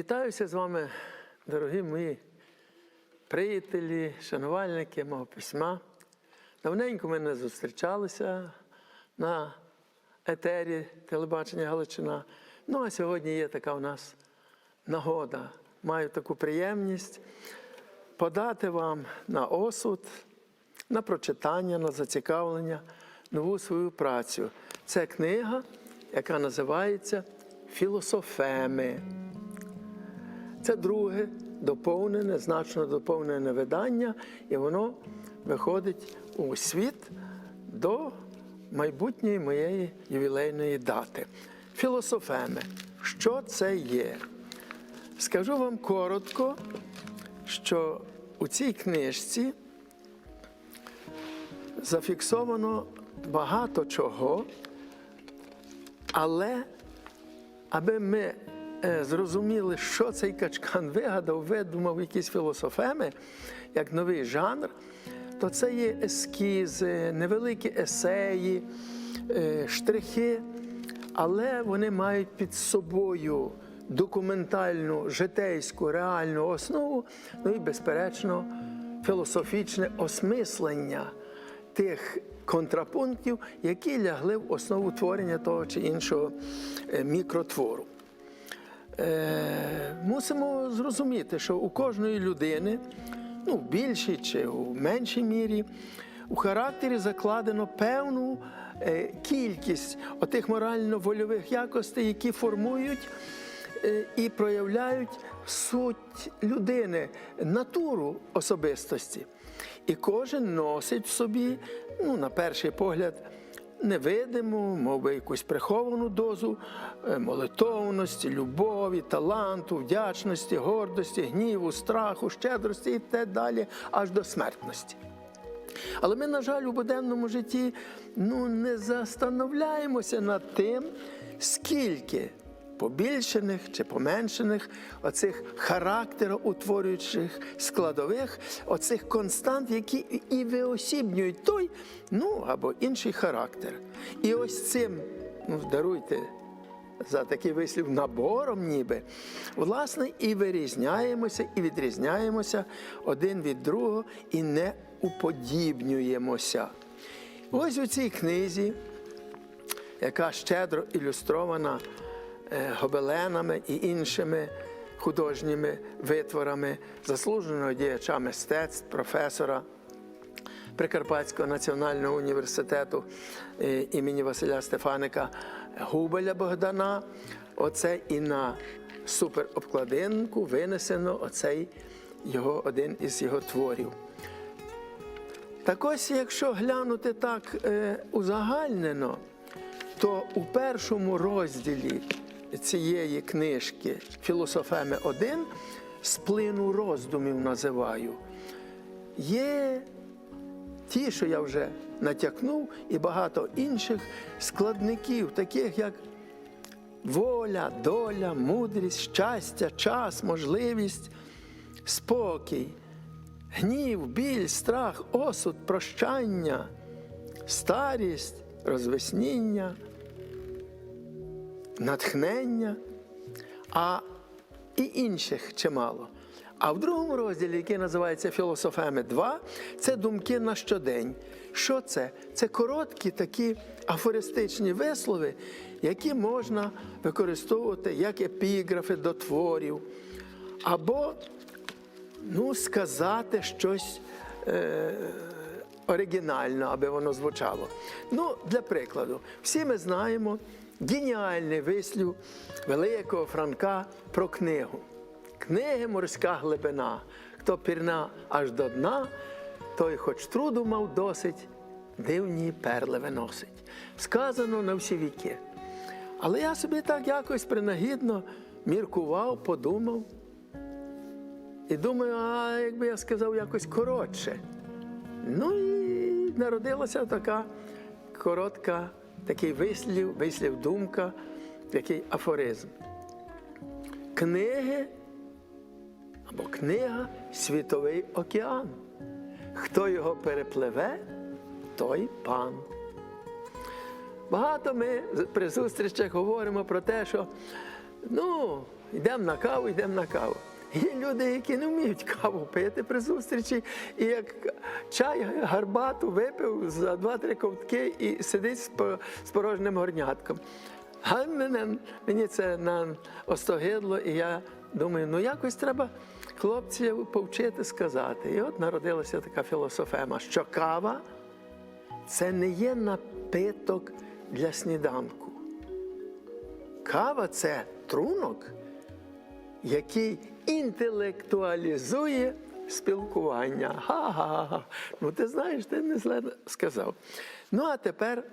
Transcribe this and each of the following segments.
Вітаюся з вами, дорогі мої приятелі, шанувальники мого письма. Давненько ми не зустрічалися на етері телебачення Галичина. Ну, а сьогодні є така у нас нагода. Маю таку приємність подати вам на осуд, на прочитання, на зацікавлення нову свою працю. Це книга, яка називається Філософеми. Це друге доповнене, значно доповнене видання, і воно виходить у світ до майбутньої моєї ювілейної дати. Філософеми. Що це є? Скажу вам коротко, що у цій книжці зафіксовано багато чого, але аби ми зрозуміли, що цей качкан вигадав, видумав якісь філософеми, як новий жанр, то це є ескізи, невеликі есеї, е, штрихи, але вони мають під собою документальну, житейську, реальну основу, ну і, безперечно, філософічне осмислення тих контрапунктів, які лягли в основу творення того чи іншого е, мікротвору. Е, мусимо зрозуміти, що у кожної людини, ну, в більшій чи у меншій мірі, у характері закладено певну е, кількість отих морально-вольових якостей, які формують е, і проявляють суть людини, натуру особистості. І кожен носить в собі, ну, на перший погляд, невидиму, мов би, якусь приховану дозу е, молитовності, любові, таланту, вдячності, гордості, гніву, страху, щедрості і те далі, аж до смертності. Але ми, на жаль, у буденному житті ну, не застановляємося над тим, скільки побільшених чи поменшених оцих характероутворюючих складових, оцих констант, які і виосібнюють той, ну або інший характер. І ось цим, ну, даруйте. За такий вислів набором, ніби, власне, і вирізняємося, і відрізняємося один від другого, і не уподібнюємося. Ось у цій книзі, яка щедро ілюстрована гобеленами і іншими художніми витворами заслуженого діяча мистецтв, професора Прикарпатського національного університету е, імені Василя Стефаника Губеля Богдана. Оце і на суперобкладинку винесено оцей його, один із його творів. Так ось, якщо глянути так е, узагальнено, то у першому розділі цієї книжки Філософеми 1 з плину роздумів називаю, є ті, що я вже натякнув, і багато інших складників, таких як воля, доля, мудрість, щастя, час, можливість, спокій, гнів, біль, страх, осуд, прощання, старість, розвесніння, натхнення, а і інших чимало. А в другому розділі, який називається Філософеми 2, це думки на щодень. Що це? Це короткі такі афористичні вислови, які можна використовувати як епіграфи до творів, або ну, сказати щось е, оригінально, аби воно звучало. Ну, для прикладу, всі ми знаємо геніальний вислів великого Франка про книгу. Книги морська глибина, хто пірна аж до дна, той хоч труду мав досить, дивні перли виносить. Сказано на всі віки. Але я собі так якось принагідно міркував, подумав. І думаю, а якби я сказав якось коротше. Ну і народилася така коротка, такий вислів, вислів, думка, такий афоризм. Книги або книга Світовий океан. Хто його перепливе, той пан. Багато ми при зустрічах говоримо про те, що ну, йдемо на каву, йдемо на каву. Є люди, які не вміють каву пити при зустрічі, і як чай гарбату випив за два-три ковтки і сидить з порожнім горнятком. А мені це на остогидло, і я думаю, ну якось треба хлопців повчити сказати. І от народилася така філософема, що кава це не є напиток для сніданку. Кава це трунок, який інтелектуалізує спілкування. Ха-ха-ха. Ну, ти знаєш, ти не зле сказав. Ну, а тепер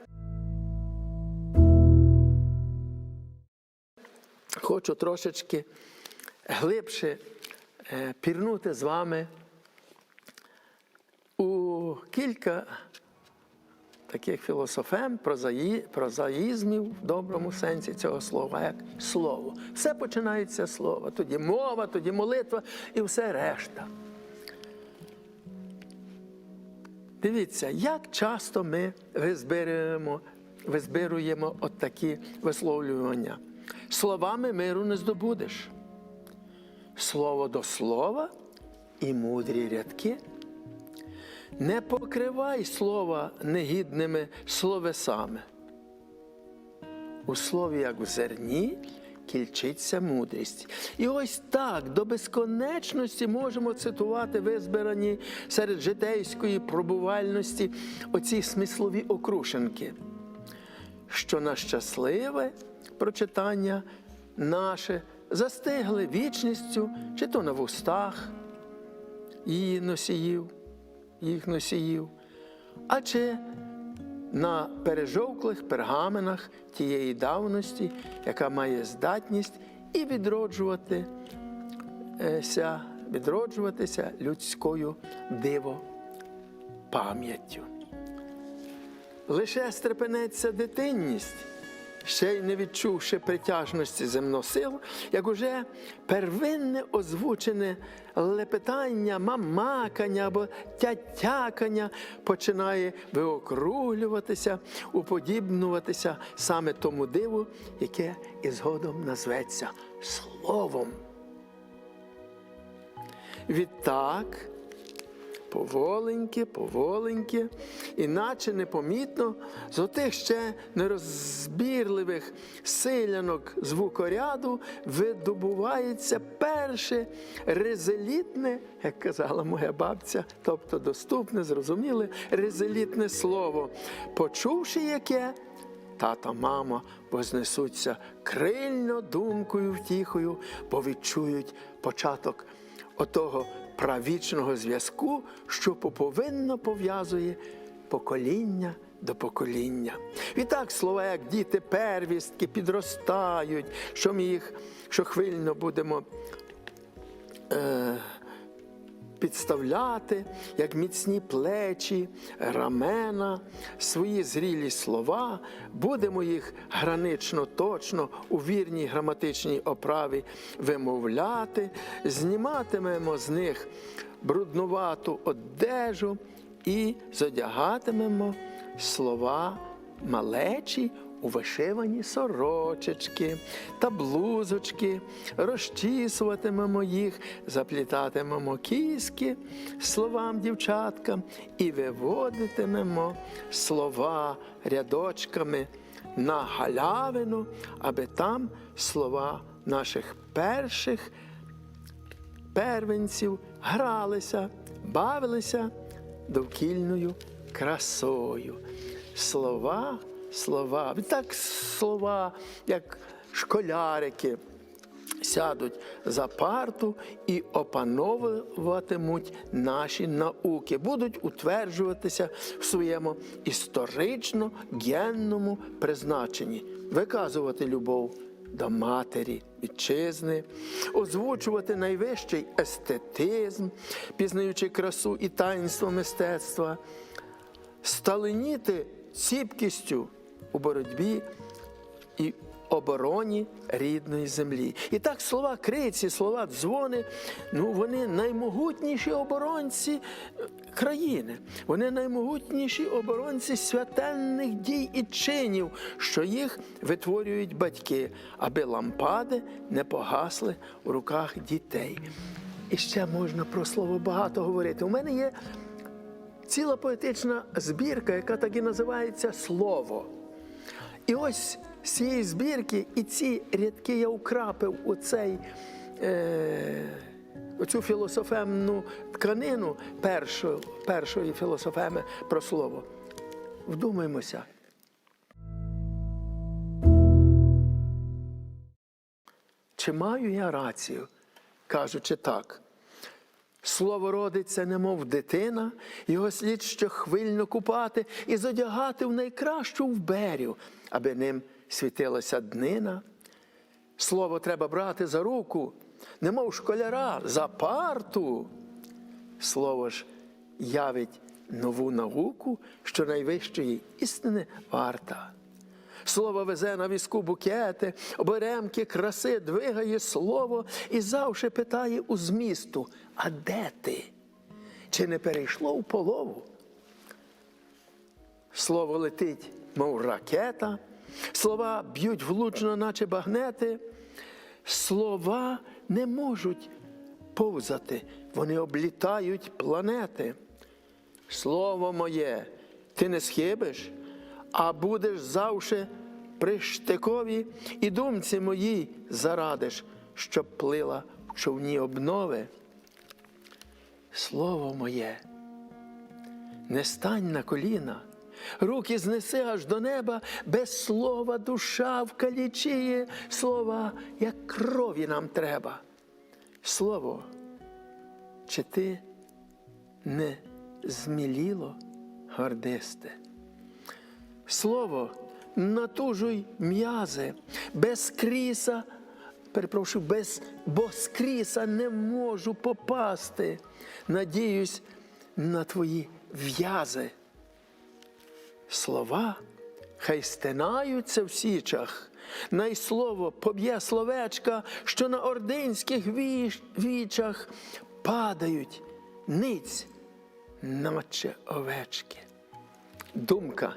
хочу трошечки глибше е, пірнути з вами у кілька таких філософем, прозаї, прозаїзмів в доброму сенсі цього слова, як слово. Все починається з слова. Тоді мова, тоді молитва і все решта. Дивіться, як часто ми визбираємо, визбируємо от такі висловлювання. Словами миру не здобудеш. Слово до слова і мудрі рядки. Не покривай слова негідними словесами. У слові, як в зерні, кільчиться мудрість. І ось так до безконечності можемо цитувати визбирані серед житейської пробувальності оці смислові окрушенки, що на щасливе прочитання наше застигли вічністю, чи то на вустах її носіїв їх носіїв, а чи на пережовклих пергаменах тієї давності, яка має здатність і відроджуватися, відроджуватися людською диво пам'яттю. Лише стрепенеться дитинність, ще й не відчувши притяжності земносил, як уже первинне озвучене лепетання, мамакання або тятякання починає виокруглюватися, уподібнуватися саме тому диву, яке і згодом назветься словом. Відтак, поволеньки, поволеньки, іначе непомітно з отих ще нерозбірливих силянок звукоряду видобувається перше резелітне, як казала моя бабця, тобто доступне, зрозуміле, резелітне слово, почувши яке. Тата, мама вознесуться крильно думкою втіхою, бо відчують початок отого правічного зв'язку, що поповинно пов'язує покоління до покоління. Відтак слова, як діти первістки, підростають, що ми їх щохвильно будемо. Е, підставляти, як міцні плечі, рамена, свої зрілі слова, будемо їх гранично точно у вірній граматичній оправі вимовляти, зніматимемо з них бруднувату одежу і зодягатимемо слова малечі у вишивані сорочечки та блузочки, розчісуватимемо їх, заплітатимемо кіски словам дівчаткам і виводитимемо слова рядочками на галявину, аби там слова наших перших первенців гралися, бавилися довкільною красою. Слова, слова, так слова, як школярики. Сядуть за парту і опановуватимуть наші науки, будуть утверджуватися в своєму історично генному призначенні, виказувати любов до матері, вітчизни, озвучувати найвищий естетизм, пізнаючи красу і таїнство мистецтва, сталеніти ціпкістю у боротьбі і обороні рідної землі. І так слова криці, слова дзвони, ну вони наймогутніші оборонці е, країни. Вони наймогутніші оборонці святенних дій і чинів, що їх витворюють батьки, аби лампади не погасли у руках дітей. І ще можна про слово багато говорити. У мене є ціла поетична збірка, яка так і називається Слово. І ось з цієї збірки і ці рядки я украпив у цей, е, оцю філософемну тканину першої, першої філософеми про слово. Вдумаймося. Чи маю я рацію, кажучи так? Слово родиться, немов дитина, його слід щохвильно купати і зодягати в найкращу вберю, аби ним світилася днина. Слово треба брати за руку, немов школяра, за парту. Слово ж явить нову науку, що найвищої істини варта. Слово везе на візку букети, оберемки, краси, двигає слово і завше питає у змісту: а де ти? Чи не перейшло в полову? Слово летить, мов ракета, слова б'ють влучно, наче багнети. Слова не можуть повзати, вони облітають планети. Слово моє, ти не схибиш, а будеш завше при штикові і думці моїй зарадиш, щоб плила в човні обнови. Слово моє, не стань на коліна, руки знеси аж до неба, без слова душа вкалічіє, слова, як крові нам треба. Слово, чи ти не зміліло гордисте? Слово, натужуй м'язи, без кріса, перепрошую, без боскріса не можу попасти. Надіюсь на твої в'язи. Слова хай стинаються в січах, най слово поб'є словечка, що на ординських віч- вічах падають ниць, наче овечки. Думка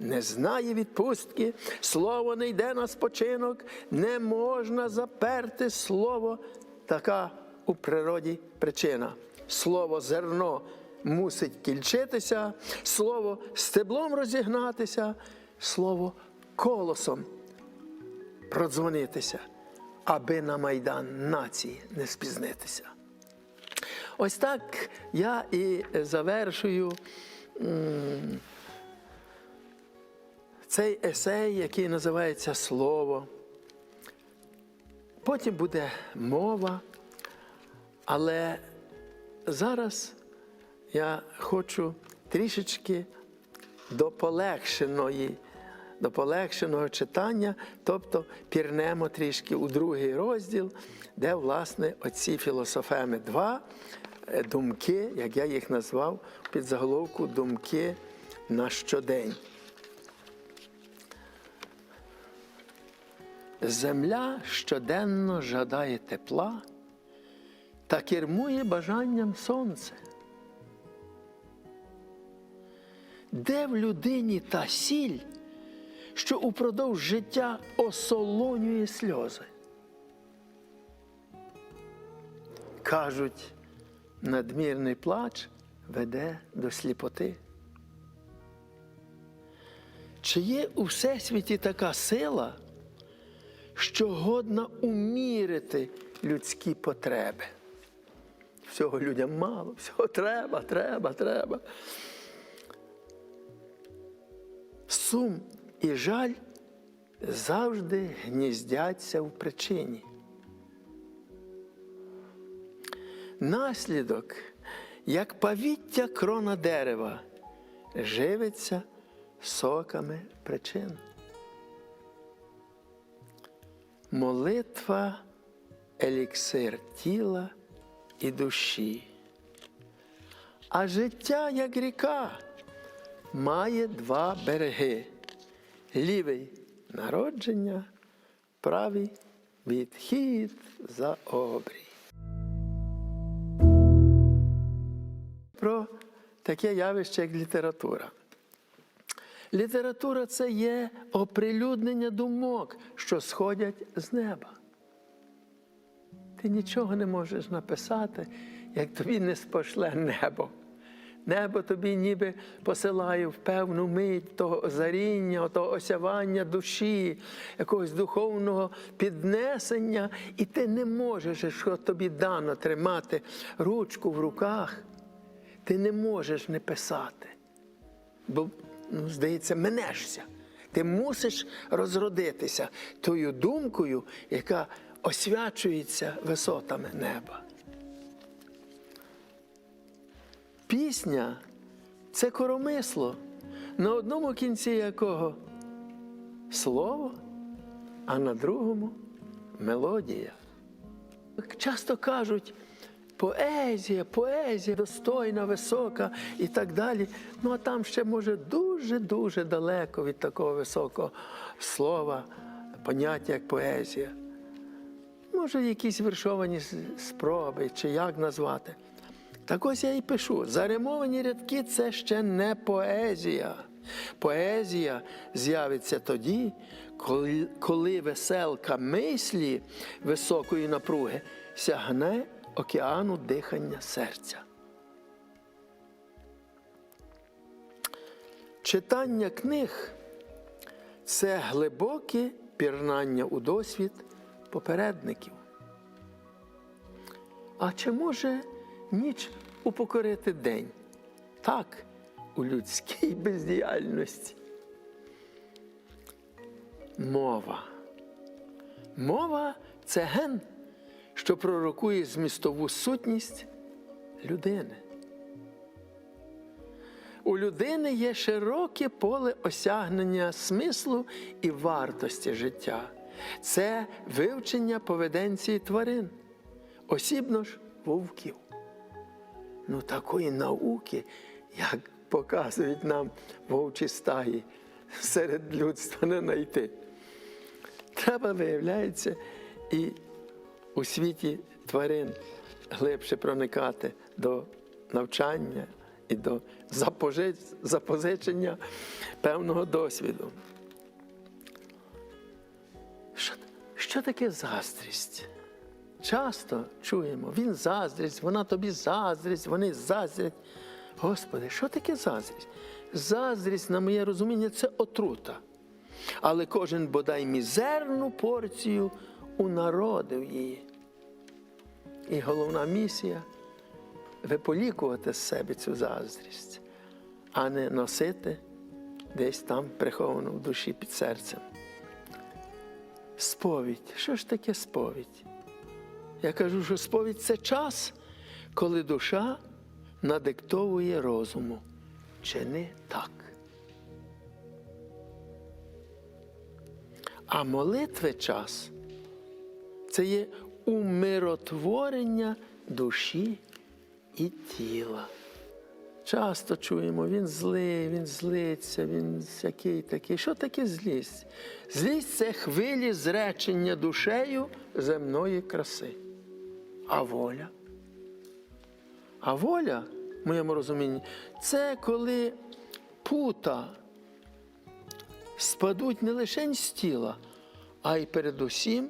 не знає відпустки, слово не йде на спочинок, не можна заперти слово, така у природі причина. Слово зерно мусить кільчитися, слово стеблом розігнатися, слово колосом продзвонитися, аби на майдан нації не спізнитися. Ось так я і завершую цей есей, який називається Слово. Потім буде мова, але зараз я хочу трішечки до полегшеної, до полегшеного читання, тобто пірнемо трішки у другий розділ, де, власне, оці філософеми 2, е, думки, як я їх назвав, під заголовку Думки на щодень. Земля щоденно жадає тепла та кермує бажанням сонце. Де в людині та сіль, що упродовж життя осолонює сльози? Кажуть, надмірний плач веде до сліпоти. Чи є у всесвіті така сила, що годна умірити людські потреби? Всього людям мало, всього треба, треба, треба. Сум і жаль завжди гніздяться в причині. Наслідок, як павіття крона дерева, живиться соками причин. Молитва еліксир тіла і душі. А життя, як ріка, має два береги: лівий народження, правий відхід за обрій. Про таке явище, як література. Література це є оприлюднення думок, що сходять з неба. Ти нічого не можеш написати, як тобі не спошле небо. Небо тобі ніби посилає в певну мить того озаріння, того осявання душі, якогось духовного піднесення, і ти не можеш, що тобі дано тримати ручку в руках, ти не можеш не писати. Бо, ну, здається, минешся. Ти мусиш розродитися тою думкою, яка освячується висотами неба. Пісня це коромисло, на одному кінці якого слово, а на другому мелодія. Часто кажуть, поезія, поезія достойна, висока і так далі. Ну а там ще може дуже-дуже далеко від такого високого слова, поняття як поезія. Може, якісь вершовані спроби, чи як назвати. Так ось я і пишу: заримовані рядки це ще не поезія. Поезія з'явиться тоді, коли, коли веселка мислі високої напруги сягне океану дихання серця. Читання книг це глибоке пірнання у досвід попередників. А чи може ніч упокорити день? Так, у людській бездіяльності. Мова. Мова це ген, що пророкує змістову сутність людини. У людини є широке поле осягнення смислу і вартості життя. Це вивчення поведенції тварин, осібно ж вовків. Ну, такої науки, як показують нам вовчі стаї, серед людства не знайти. Треба, виявляється, і у світі тварин глибше проникати до навчання і до запозичення певного досвіду. Що, що таке заздрість? Часто чуємо, він заздрість, вона тобі заздрість, вони заздрять. Господи, що таке заздрість? Заздрість, на моє розуміння, це отрута. Але кожен бодай мізерну порцію ународив її. І головна місія виполікувати з себе цю заздрість, а не носити десь там приховано в душі під серцем. Сповідь. Що ж таке сповідь? Я кажу, що сповідь це час, коли душа надиктовує розуму. Чи не так? А молитви час це є умиротворення душі і тіла. Часто чуємо, він злий, він злиться, він всякий такий. Що таке злість? Злість це хвилі зречення душею земної краси. А воля? А воля, в моєму розумінні, це коли пута спадуть не лише з тіла, а й передусім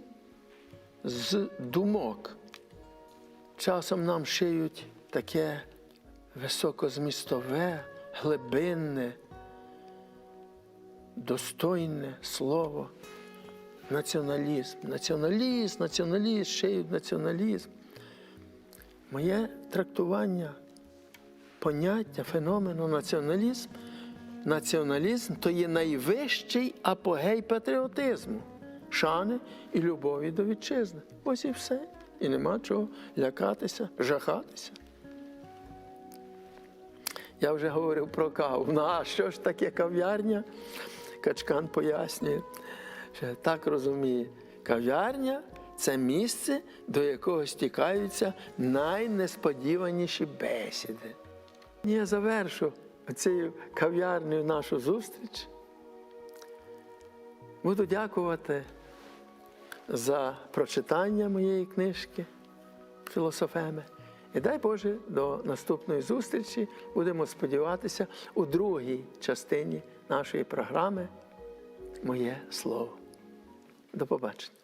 з думок. Часом нам шиють таке високозмістове, глибинне, достойне слово. Націоналізм. Націоналізм, націоналізм, шиють націоналізм. Моє трактування поняття, феномену націоналізм. Націоналізм то є найвищий апогей патріотизму, шани і любові до вітчизни. Ось і все. І нема чого лякатися, жахатися. Я вже говорив про каву. Ну а що ж таке кав'ярня? Качкан пояснює, що так розуміє, кав'ярня це місце, до якого стікаються найнесподіваніші бесіди. Я завершу цією кав'ярнею нашу зустріч. Буду дякувати за прочитання моєї книжки Філософеми. І дай Боже, до наступної зустрічі будемо сподіватися у другій частині нашої програми Моє Слово. До побачення.